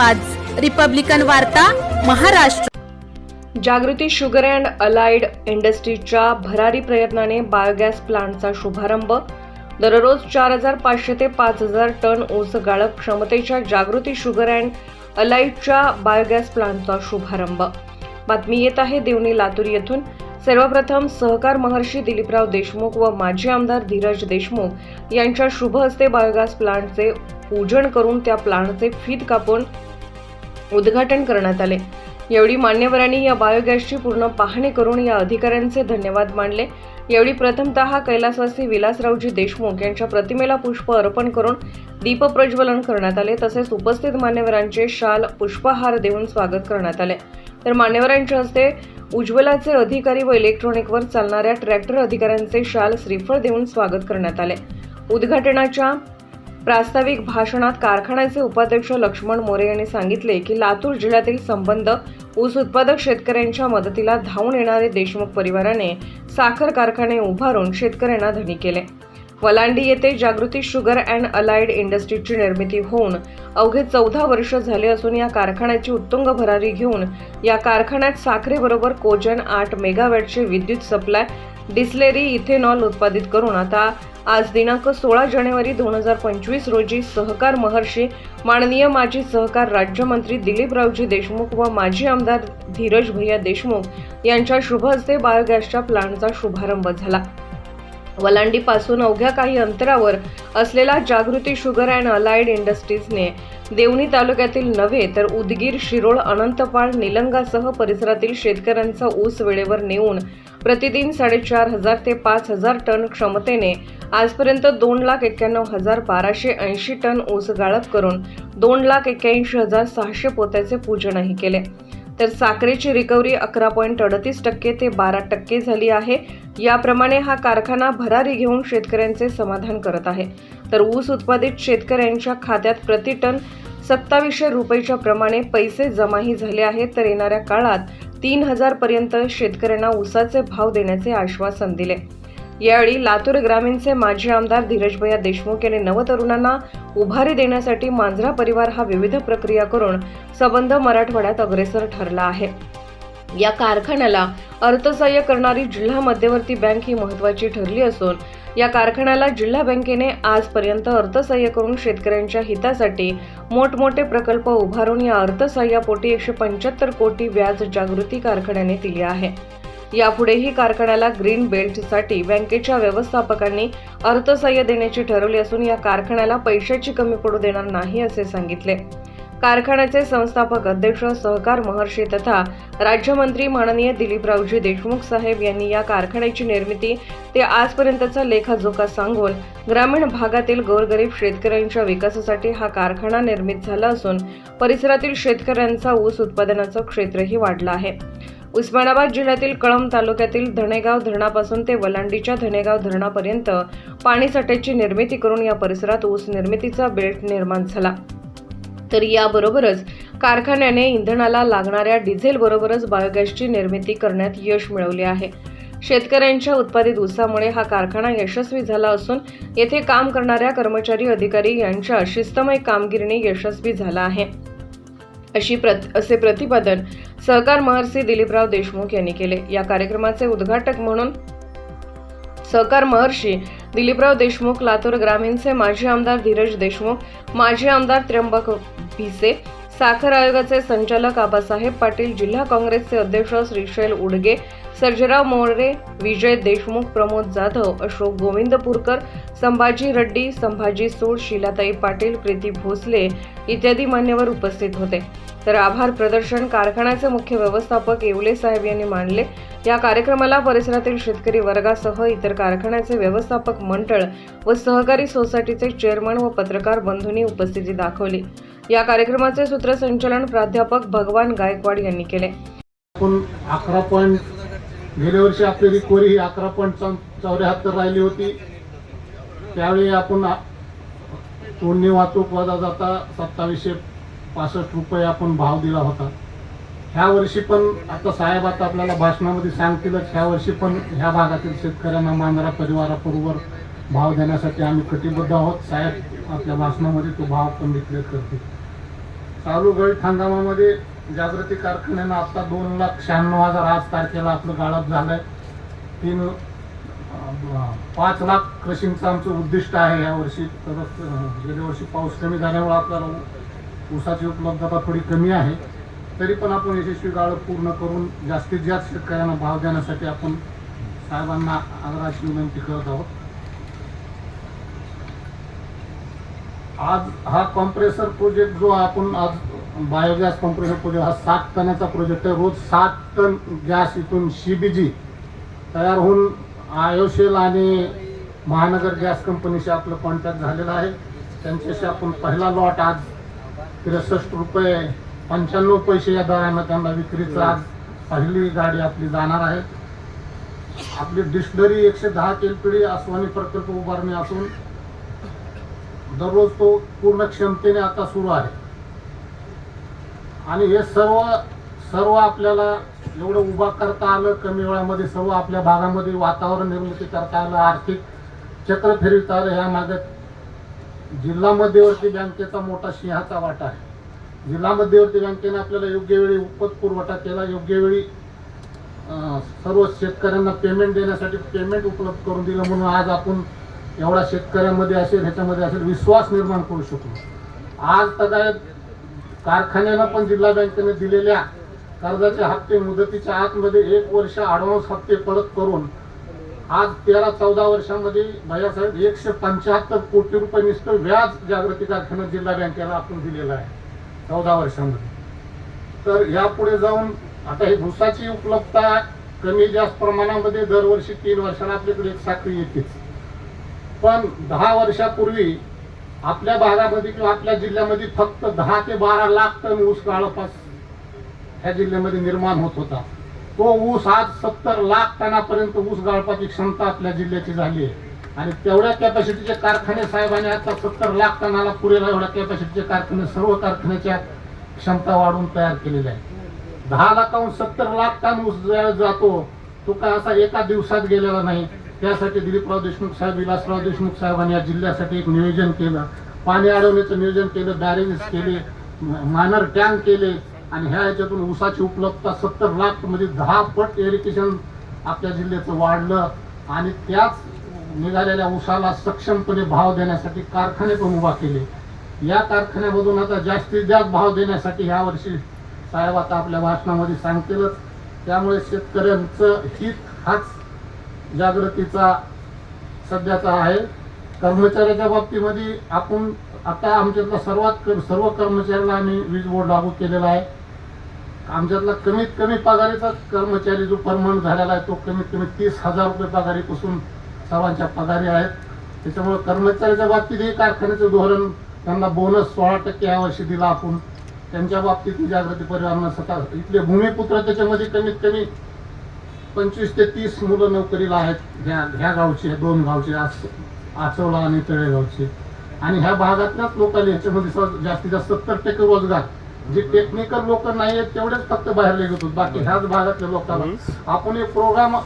आवाज. रिपब्लिकन वार्ता Maharashtra. Jagruti sugar and allied इंडस्ट्रीजच्या भरारी प्रयत्नाने बायोगॅस प्लांटचा शुभारंभ. दररोज चार हजार पाचशे ते पाच हजार टन ऊस गाळप क्षमतेच्या जागृती शुगर अँड अलाइडच्या बायोगॅस प्लांटचा शुभारंभ. बातमी येत आहे देवणी लातूर येथून. सर्वप्रथम सहकार महर्षी दिलीपराव देशमुख व माजी आमदार धीरज देशमुख यांच्या शुभ हस्ते बायोगॅस प्लांटचे पूजन करून त्या प्लांटचे फीत कापून उद्घाटन करण्यात आले. यावेळी मान्यवरांनी या बायोगॅसची पूर्ण पाहणी करून या अधिकाऱ्यांचे धन्यवाद मानले. यावेळी प्रथमतः कैलासवासी विलासरावजी देशमुख यांच्या प्रतिमेला पुष्प अर्पण करून दीपप्रज्वलन करण्यात आले. तसेच उपस्थित मान्यवरांचे शाल पुष्पहार देऊन स्वागत करण्यात आले. तर मान्यवरांच्या हस्ते उज्ज्वलाचे अधिकारी व इलेक्ट्रॉनिकवर चालणाऱ्या ट्रॅक्टर अधिकाऱ्यांचे शाल श्रीफळ देऊन स्वागत करण्यात आले. उद्घाटनाच्या प्रास्ताविक भाषणात कारखान्याचे उपाध्यक्ष लक्ष्मण मोरे यांनी सांगितले की लातूर जिल्ह्यातील संबंध ऊस उत्पादक शेतकऱ्यांच्या मदतीला धावून येणारे देशमुख परिवाराने साखर कारखाने उभारून शेतकऱ्यांना धनी केले. वलांडी येथे जागृती शुगर अँड अलाइड इंडस्ट्रीजची निर्मिती होऊन अवघे चौदा वर्ष झाले असून या कारखान्याची उत्तुंग भरारी घेऊन या कारखान्यात साखरेबरोबर कोजन आठ मेगावॅटचे विद्युत सप्लाय डिस्लेरी इथेनॉल उत्पादित करून आता आज दिनांक सोळा जानेवारी दोन हजार पंचवीस रोजी सहकार महर्षी माननीय माजी सहकार राज्यमंत्री दिलीपरावजी देशमुख व माजी आमदार धीरज भैया देशमुख यांच्या शुभ हस्ते बायोगॅसच्या प्लांटचा शुभारंभ झाला. वलांडीपासून अवघ्या काही अंतरावर असलेला जागृती शुगर अँड अलाइड इंडस्ट्रीजने देवणी तालुक्यातील नव्हे तर उदगीर शिरोळ अनंतपाळ निलंगासह परिसरातील शेतकऱ्यांचा ऊस वेळेवर नेऊन प्रतिदिन साडेचार हजार ते पाच हजार टन क्षमतेने आजपर्यंत दोन लाख एक्क्याण्णव हजार बाराशे ऐंशी टन ऊस गाळप करून दोन लाख एक्क्याऐंशी हजार सहाशे पोत्याचे पूजनही केले. तर साखरेची रिकव्हरी अकरा पॉईंट अडतीस टक्के ते बारा टक्के झाली आहे. याप्रमाणे हा कारखाना भरारी घेऊन शेतकऱ्यांचे समाधान करत आहे. तर ऊस उत्पादित शेतकऱ्यांच्या खात्यात प्रति टन सत्तावीसशे रुपयेच्या प्रमाणे पैसे जमाही झाले आहेत. तर येणाऱ्या काळात तीन हजारपर्यंत शेतकऱ्यांना ऊसाचे भाव देण्याचे आश्वासन दिले. यावेळी लातूर ग्रामीणचे माजी आमदार धीरजभैया देशमुख यांनी नवतरुणांना उभारी देण्यासाठी मांजरा परिवार हा विविध प्रक्रिया करून संबंध मराठवाड्यात अग्रेसर ठरला आहे. या कारखान्याला अर्थसहाय्य करणारी जिल्हा मध्यवर्ती बँक ही महत्वाची ठरली असून या कारखान्याला जिल्हा बँकेने आजपर्यंत अर्थसहाय्य करून शेतकऱ्यांच्या हितासाठी मोठमोठे प्रकल्प उभारून या अर्थसहाय्यापोटी एकशे पंच्याहत्तर कोटी व्याज जागृती कारखान्याने दिली आहे. यापुढेही कारखान्याला ग्रीन बेल्टसाठी बँकेच्या व्यवस्थापकांनी अर्थसहाय्य देण्याची ठरवली असून या कारखान्याला पैशाची कमी पडू देणार नाही असे सांगितले. कारखान्याचे संस्थापक अध्यक्ष सहकार महर्षी तथा राज्यमंत्री माननीय दिलीपरावजी देशमुख साहेब यांनी या कारखान्याची निर्मिती ते आजपर्यंतचा लेखाजोखा सांगून ग्रामीण भागातील गोरगरीब शेतकऱ्यांच्या विकासासाठी हा कारखाना निर्मित झाला असून परिसरातील शेतकऱ्यांचा ऊस उत्पादनाचं क्षेत्रही वाढलं आहे. उस्मानाबाद जिल्ह्यातील कळंब तालुक्यातील धणेगाव धरणापासून ते वलांडीच्या धनेगाव धरणापर्यंत पाणीसाठ्याची निर्मिती करून या परिसरात ऊस निर्मितीचा बेल्ट निर्माण झाला. तर याबरोबरच कारखान्याने इंधनाला लागणाऱ्या डिझेलबरोबरच बायोगॅसची निर्मिती करण्यात यश मिळवले आहे. शेतकऱ्यांच्या उत्पादित ऊसामुळे हा कारखाना यशस्वी झाला असून येथे काम करणाऱ्या कर्मचारी अधिकारी यांच्या शिस्तमय कामगिरीने यशस्वी झाला आहे. अशी प्रत असे प्रतिपादन सहकार महर्षी दिलीपराव देशमुख यांनी केले. या कार्यक्रमाचे उद्घाटक म्हणून सहकार महर्षी दिलीपराव देशमुख लातूर ग्रामीणचे माजी आमदार धीरज देशमुख माजी आमदार त्र्यंबक भिसे साखर आयोगाचे संचालक आबासाहेब पाटील जिल्हा काँग्रेसचे अध्यक्ष श्रीशैल उडगे सर्जराव मोरे विजय देशमुख प्रमोद जाधव अशोक गोविंदपूरकर संभाजी रेड्डी संभाजी सूड शिलाताई पाटील प्रीती भोसले इत्यादी मान्यवर उपस्थित होते. तर आभार प्रदर्शन कारखान्याचे मुख्य व्यवस्थापक येवले साहेब यांनी मानले या कार्यक्रमाला परिसरातील शेतकरी वर्गासह इतर कारखान्याचे व्यवस्थापक मंडळ व सहकारी सोसायटीचे चेअरमन व पत्रकार बंधूंनी उपस्थिती दाखवली. या कार्यक्रमाचे सूत्रसंचालन प्राध्यापक भगवान गायकवाड यांनी केले. आपण अकरा पॉईंट गेल्या वर्षी आपली रिकव्हरी ही अकरा पॉईंट चौऱ्याहत्तर राहिली होती. त्यावेळी आपण आ- तोडणी वाहतूक वजा जाता सत्तावीसशे पासष्ट रुपये आपण भाव दिला होता. ह्या वर्षी पण आता साहेब आता आपल्याला भाषणामध्ये सांगतीलच ह्या वर्षी पण ह्या भागातील शेतकऱ्यांना मांजरा परिवाराबरोबर भाव देण्यासाठी आम्ही कटिबद्ध आहोत. साहेब आपल्या भाषणामध्ये तो भाव पण डिक्लेअर करतील. चालू गळीत हंगामामध्ये जागृती कारखान्यानं आता दोन लाख शहाण्णव हजार आज तारखेला आपलं गाळप झालंय. तीन पाच लाख क्रशिंगचं आमचं उद्दिष्ट आहे या वर्षी. तर गेल्या वर्षी पाऊस कमी झाल्यामुळे आपल्याला ऊसाची उपलब्धता थोडी कमी आहे. तरी पण आपण यशस्वी गाळप पूर्ण करून जास्तीत जास्त शेतकऱ्यांना भाव देण्यासाठी आपण साहेबांना आग्रहाची विनंती करत आहोत. आज हा कॉम्प्रेसर प्रोजेक्ट जो आपण आज बायोगॅस कॉम्प्रेसर प्रोजेक्ट हा सात टनाचा प्रोजेक्ट आहे. रोज सात टन गॅस इथून सीबीजी तयार होऊन आयोशेल आणि महानगर गॅस कंपनीशी आपलं कॉन्टॅक्ट झालेलं आहे. त्यांच्याशी आपण पहिला लॉट आज त्रेसष्ट रुपये पंच्याण्णव पैसे या दरानं त्यांना विक्रीचा आज पहिली गाडी आपली जाणार आहे. आपली डिस्टलरी एकशे दहा तेलपिढी आसवानी प्रकल्प उभारणी असून दररोज तो पूर्ण क्षमतेने आता सुरू आहे. आणि हे सर्व सर्व आपल्याला एवढं उभा करता आलं कमी वेळामध्ये सर्व आपल्या भागामध्ये वातावरण निर्मिती करता आलं आर्थिक चक्र फिरवता आलं ह्या मागे जिल्हा मध्यवर्ती बँकेचा मोठा सिंहाचा वाटा आहे. जिल्हा मध्यवर्ती बँकेने आपल्याला योग्य वेळी उपत पुरवठा केला योग्य वेळी सर्व शेतकऱ्यांना पेमेंट देण्यासाठी पेमेंट उपलब्ध करून दिलं म्हणून आज आपण एवढा शेतकऱ्यांमध्ये असेल ह्याच्यामध्ये असेल विश्वास निर्माण करू शकू आज तर कारखान्याला पण जिल्हा बँकेने दिलेल्या कर्जाचे हप्ते मुदतीच्या आतमध्ये एक वर्ष ॲडव्हान्स हप्ते परत करून आज तेरा चौदा वर्षामध्ये भैयासाहेब एकशे पंच्याहत्तर कोटी रुपये निसतं व्याज जागृती कारखाना जिल्हा बँकेला आपण दिलेला आहे चौदा वर्षामध्ये. तर यापुढे जाऊन आता ही भुसाची उपलब्धता कमी जास्त प्रमाणामध्ये दरवर्षी तीन वर्षाला आपल्याकडे एक साखळी येतेच. पण दहा वर्षापूर्वी आपल्या भागामध्ये किंवा आपल्या जिल्ह्यामध्ये फक्त दहा ते बारा लाख टन ऊस गाळपास ह्या जिल्ह्यामध्ये निर्माण होत होता. तो ऊस आज सत्तर लाख टनापर्यंत ऊस गाळपाची क्षमता आपल्या जिल्ह्याची झाली आहे. आणि तेवढ्या कॅपॅसिटीचे कारखाने साहेबांनी आता सत्तर लाख टनाला पुरेला एवढ्या कॅपॅसिटीचे कारखाने सर्व कारखान्याच्या क्षमता वाढवून तयार केलेल्या आहेत. दहा लाखाहून सत्तर लाख टन ऊस जातो तो काय असा एका दिवसात गेलेला नाही. त्यासाठी दिलीपराव देशमुख साहेब विलासराव देशमुख साहेबांनी या जिल्ह्यासाठी एक नियोजन केलं. पाणी अडवण्याचं नियोजन केलं बॅरेजेस केले मानर टँक केले आणि ह्या याच्यातून ऊसाची उपलब्धता सत्तर लाख म्हणजे दहा पट इरिगेशन आपल्या जिल्ह्याचं वाढलं आणि त्याच निघालेल्या ऊसाला सक्षमपणे भाव देण्यासाठी कारखाने पण उभा केले. या कारखान्यामधून आता जास्तीत जास्त भाव देण्यासाठी ह्या वर्षी साहेब आता आपल्या भाषणामध्ये सांगतीलच. त्यामुळे शेतकऱ्यांचं हित हाच जागृतीचा सध्याचा आहे. कर्मचाऱ्याच्या बाबतीमध्ये आपण आता आमच्यातला सर्वात क- सर्व कर्मचाऱ्यांना आम्ही वीज बोर्ड लागू केलेला आहे. आमच्यातला कमीत कमी पगारीचा कर्मचारी जो परमनंट झालेला आहे तो कमीत कमी तीस हजार रुपये पगारीपासून सर्वांच्या पगारी आहेत. त्याच्यामुळे कर्मचाऱ्याच्या बाबतीतही कारखान्याचं धोरण त्यांना बोनस सोळा टक्के यावर्षी दिला आपण. त्यांच्या बाबतीत जागृती परिवारांना स्वतः इथले भूमिपुत्र त्याच्यामध्ये कमीत कमी पंचवीस ते तीस मुलं नोकरीला आहेत. ह्या ह्या गावचे दोन गावचे आस आचवला आणि तळेगावचे. आणि ह्या भागातल्याच लोकांनी ह्याच्यामध्ये स- जास्तीत जास्त सत्तर टक्के रोजगार. जे टेक्निकल लोक नाही आहेत तेवढेच फक्त बाहेर होते. बाकी ह्याच भागातल्या लोकांना. आपण एक प्रोग्राम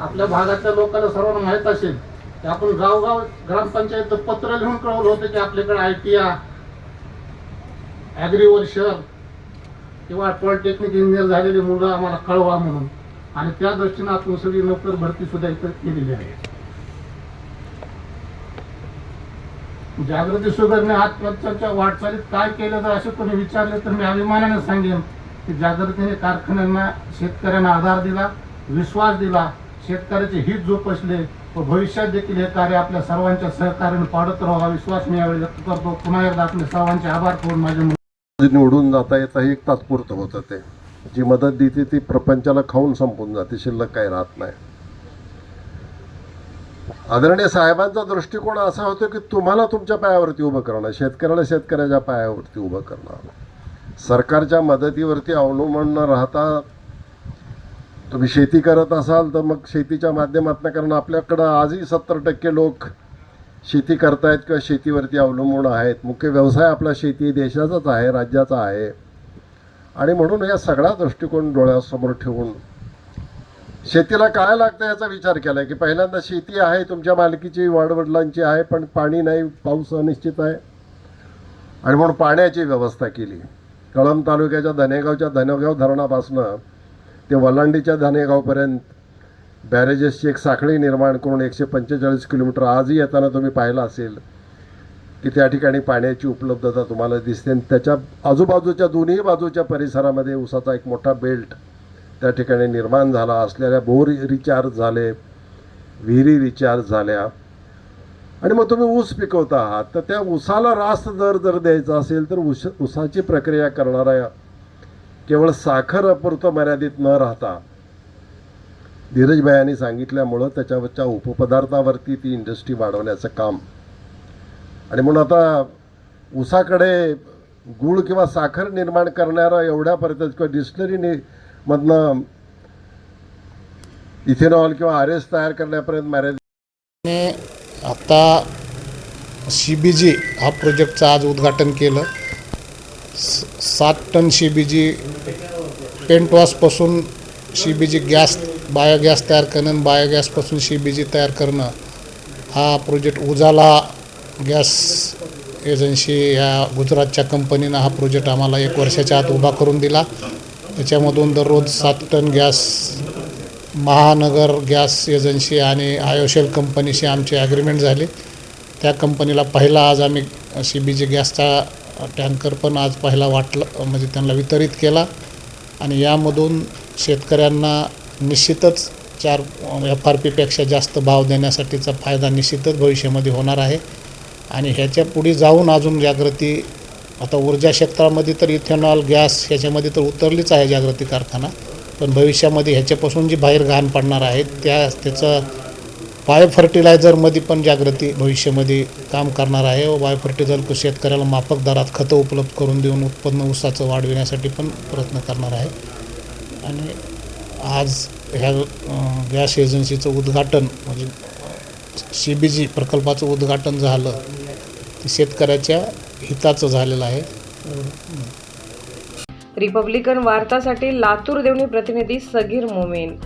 आपल्या भागातल्या लोकांना सर्वांना माहीत असेल की आपण गावगाव ग्रामपंचायत पत्र लिहून कळवलं होतं की आपल्याकडे आय टी ॲग्रिवर्शर किंवा पॉलिटेक्निक इंजिनियर झालेली मुलं आम्हाला कळवा म्हणून. आणि त्या दृष्टीनं आपण सगळी नोकर भरती सुद्धा इथं केलेली आहे. जागृती सुधारणे आजपर्यंतच्या वाटचालीत काय केलं तर असे कोणी विचारले तर मी अभिमानाने सांगेन की जागृतीने कारखान्यांना शेतकऱ्यांना आधार दिला विश्वास दिला शेतकऱ्याचे हित जोपासले व भविष्यात देखील हे कार्य आपल्या सर्वांच्या सहकार्याने पाडत राहावा विश्वास मी यावेळी व्यक्त करतो. पुन्हा एकदा आपले सर्वांचे आभार करून माझे निवडून जाता येता हे एक तात्पुरतं होतं ते. जी मदत देते ती प्रपंचाला खाऊन संपून जाते शिल्लक काही राहत नाही. आदरणीय साहेबांचा दृष्टिकोन असा होतो की तुम्हाला तुमच्या पायावरती उभं करणं शेतकऱ्याला शेतकऱ्याच्या पायावरती उभं करणं. सरकारच्या मदतीवरती अवलंबून न राहता तुम्ही शेती करत असाल तर मग शेतीच्या माध्यमातून कारण आपल्याकडं आजही सत्तर टक्के लोक शेती करतायत किंवा शेतीवरती अवलंबून आहेत. मुख्य व्यवसाय आपला शेती देशाचाच आहे राज्याचा आहे. आणि म्हणून या सगळा दृष्टिकोन डोळ्यासमोर ठेवून शेतीला काय लागतं याचा विचार केला की पहिल्यांदा शेती आहे तुमच्या मालकीची वाडवडिलांची आहे पण पाणी नाही पाऊस अनिश्चित आहे. आणि म्हणून पाण्याची व्यवस्था केली. कळंब तालुक्याच्या धनेगावच्या धनेगाव धरणापासनं ते वलांडीच्या धनेगावपर्यंत बॅरेजेसची एक साखळी निर्माण करून एकशे पंचेचाळीस किलोमीटर आजही येताना तुम्ही पाहिलं असेल. की त्या ठिकाणी पाण्याची उपलब्धता तुम्हाला दिसते. आणि त्याच्या आजूबाजूच्या दोन्ही बाजूच्या परिसरामध्ये उसाचा एक मोठा बेल्ट त्या ठिकाणी निर्माण झाला. असलेल्या बोर रिचार्ज झाले विहिरी रिचार्ज झाल्या. आणि मग तुम्ही ऊस पिकवता आहात. तर त्या ऊसाला रास्त दर जर द्यायचा असेल तर उस ऊसाची प्रक्रिया करणाऱ्या केवळ साखर अपुरतं मर्यादित न राहता धीरजभायांनी सांगितल्यामुळं त्याच्यावरच्या उपपदार्थावरती ती इंडस्ट्री वाढवण्याचं काम आणि म्हणून आता ऊसाकडे गूळ किंवा साखर निर्माण करणारा एवढ्यापर्यंत किंवा डिस्टलरी मधनं इथेनॉल किंवा आर एस तयार करण्यापर्यंत मॅरेज आता सी बी जी हा प्रोजेक्टचं आज उद्घाटन केलं. सात ton C B G पेंटवॉसपासून C B G gas biogas तयार करणं आणि बायोगॅसपासून सी बी जी तयार करणं हा प्रोजेक्ट उजाला गॅस एजन्सी ह्या गुजरातच्या कंपनीनं हा प्रोजेक्ट आम्हाला एक वर्षाच्या आत उभा करून दिला. त्याच्यामधून दररोज सात ton gas Mahanagar gas agency आणि आयोशेल कंपनीशी आमचे ॲग्रीमेंट झाले. त्या कंपनीला पहिला आज आम्ही सी बी जी गॅसचा टँकर पण आज पहिला वाटला म्हणजे त्यांना वितरित केला. आणि यामधून शेतकऱ्यांना निश्चितच चार एफ आर पीपेक्षा जास्त भाव देण्यासाठीचा फायदा निश्चितच भविष्यामध्ये होणार आहे. आणि ह्याच्या पुढे जाऊन अजून जागृती आता ऊर्जा क्षेत्रामध्ये तर इथेनॉल गॅस ह्याच्यामध्ये तर उतरलीच आहे जागृती कारखाना. पण भविष्यामध्ये ह्याच्यापासून जी बाहेर घाण पडणार आहे त्या त्याचं बायो फर्टिलायझरमध्ये पण जागृती भविष्यामध्ये काम करणार आहे. व बायो फर्टिलायझर शेतकऱ्याला माफक दरात खतं उपलब्ध करून देऊन उत्पन्न ऊसाचं वाढविण्यासाठी पण प्रयत्न करणार आहे. आणि आज ह्या गॅस एजन्सीचं उद्घाटन म्हणजे सी बी जी प्रकल्पाचं उद्घाटन झालं. ते शेतकऱ्याच्या हिताचं झालेलं आहे. रिपब्लिकन वार्तासाठी लातूर देवणी प्रतिनिधी सगीर मोमेन.